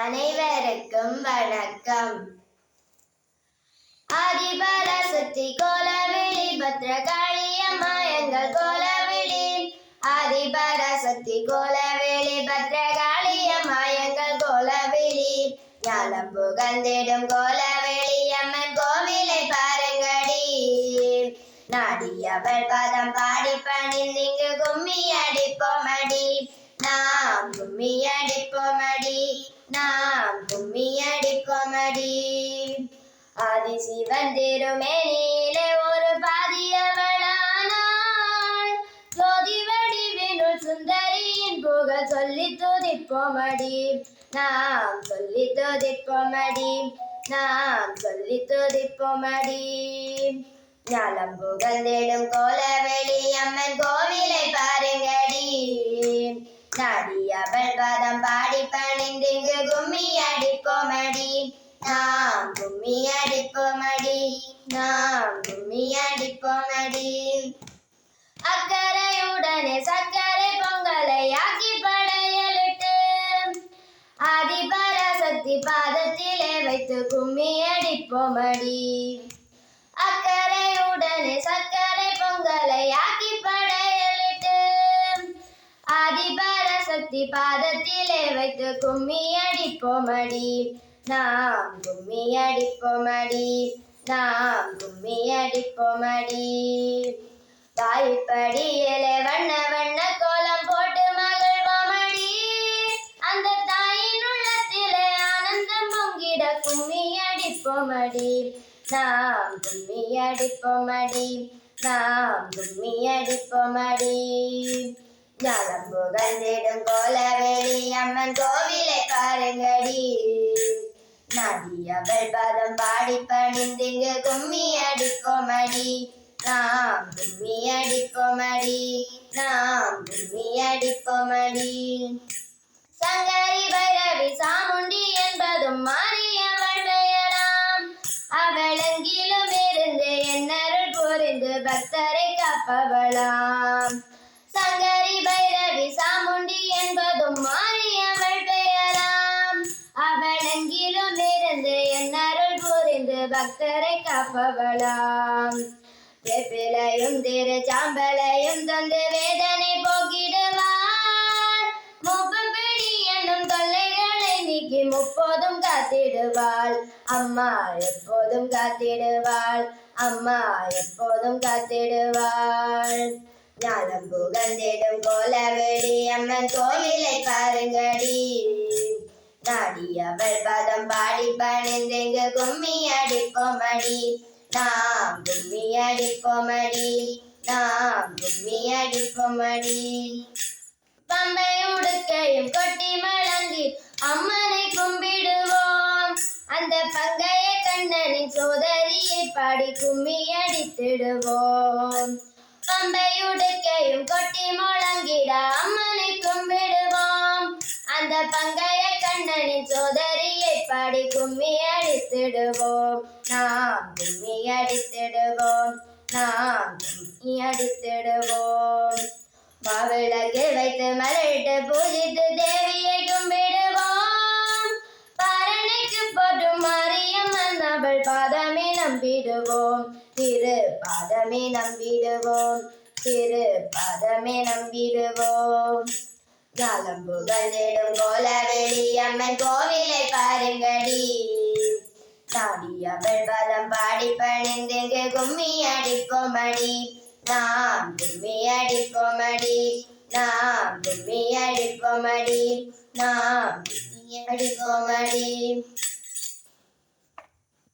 அனைவருக்கும் வணக்கம். ஆதிபராசக்தி கோலவிழி பத்ரகாளியம்மா எங்கள் கோலவிழி. ஆதிபராசக்தி கோலவிழி பத்ரகாளிய மாயங்கள் கோலவிழி. ஞானம் புகழ்ந்திடும் கோலவிழி அம்மன் கோவிலை பாருங்கடி. நாடியவள் பதம் பாடி பணிந்திங்கு கும்மி அடிப்போமடி நாம் கும்மி அடிப்போமடி நாம் கும்மி அடிப்போமடி ஆதி சிவன் திருமேனியிலே ஒரு பாதியவளானாள். ஜோதி வடிவினுள் சுந்தரியின் புகழ் சொல்லி துதிப்போமடி நாம் சொல்லி துதிப்போமடி நாம் சொல்லி துதிப்போமடி ஞாலம் புகழ்ந்திடும் கோலவெளி அம்மன் கோவிலை பாருங்கடி. நாம் கும்மி அடிப்போமடி அக்கறையுடனே சக்கரை பொங்கலை ஆக்கி படையலிட்டு ஆதிபராசக்தி பாதத்திலே வைத்து கும்மி அடிப்போமடி அக்கறையுடனே சக்கரை பொங்கலை ஆக்கி படையலிட்டு ஆதிபராசக்தி பாதத்திலே வைத்து கும்மி அடிப்போமடி நாம் கும்மி அடிப்போமடி நாம் கும்மி அடிப்போமடி. தாய்ப்படியிலே வண்ண வண்ண கோலம் போட்டு மகிழ்வோமடி. அந்த தாயின் உள்ளத்திலே ஆனந்தம் பொங்கிட கும்மி அடிப்போமடி. நாம் கும்மி அடிப்போமடி. நாம் கும்மி அடிப்போமடி. ஞானம் புகழ்ந்திடும் கோலவேலி அம்மன் கோவிலை பாருங்கடி. அவள் பதம் பாடி பணிந்திங்கு கும்மி அடிப்போமடி. நாம் கும்மி அடிப்போமடி நாம் கும்மி அடிப்போமடி. சங்கரி பைரவி சாமுண்டி என்பதும் மாறியவள் பெயராம் அவள் எங்கிலும் இருந்து என்னருள் புரிந்து பக்தரை காப்பவளாம். பக்தரை காப்பவளாம். வெப்பிலையும் திரு சாம்பலையும் தந்து வேதனை போக்கிடுவார். மூப்பம் என்னும் தொல்லைகளை நீக்கி முப்போதும் காத்திடுவாள். அம்மா எப்போதும் காத்திடுவாள். அம்மா எப்போதும் காத்திடுவாள். ஞானம் புகழ்ந்திடும் கோலவெளி அம்மன் கோவிலை பாருங்கடி. நாடியவள் பதம் பாடி பணிந்தெங்கு கும்மி அடிப்போமடி நாம் கும்மி அடிப்போமடி நாம் கும்மி அடிப்போமடி பம்பை உடுக்கையும் கொட்டி மழங்கி அம்மனை கும்பிடுவோம். அந்த பங்கைய கண்ணனின் சோதரியை பாடி கும்மி அடித்திடுவோம். பம்பை உடுக்கையும் கொட்டி முழங்கிட அம்மனை கும்பிடுவோம். அந்த பங்கைய கண்ணனின் சோதரியை பாடி கும்மி அடித்திடுவோம் நாம் கும்மி அடித்திடுவோம். நாம் கும்மி அடித்திடுவோம். மாவிளக்கு வைத்து மலரிட்டு பூஜித்து தேவியை கும்பிடுவோம். பரணிக்கு போற்றும் மாரியம்மன் அவள் பாதமே நம்பிடுவோம். திரு பாதமே நம்பிடுவோம். திரு பாதமே நம்பிடுவோம். காலம் புகழ்ந்திடும் வெளியம்மன் கோவிலை பாருங்கடி. நாடியவள் பதம் பாடி பணிந்தெங்கு கும்மி அடிப்போமடி. நாம் கும்மி அடிப்போமடி. நாம் கும்மி அடிப்போமடி. நாம் கும்மி அடிப்போமடி.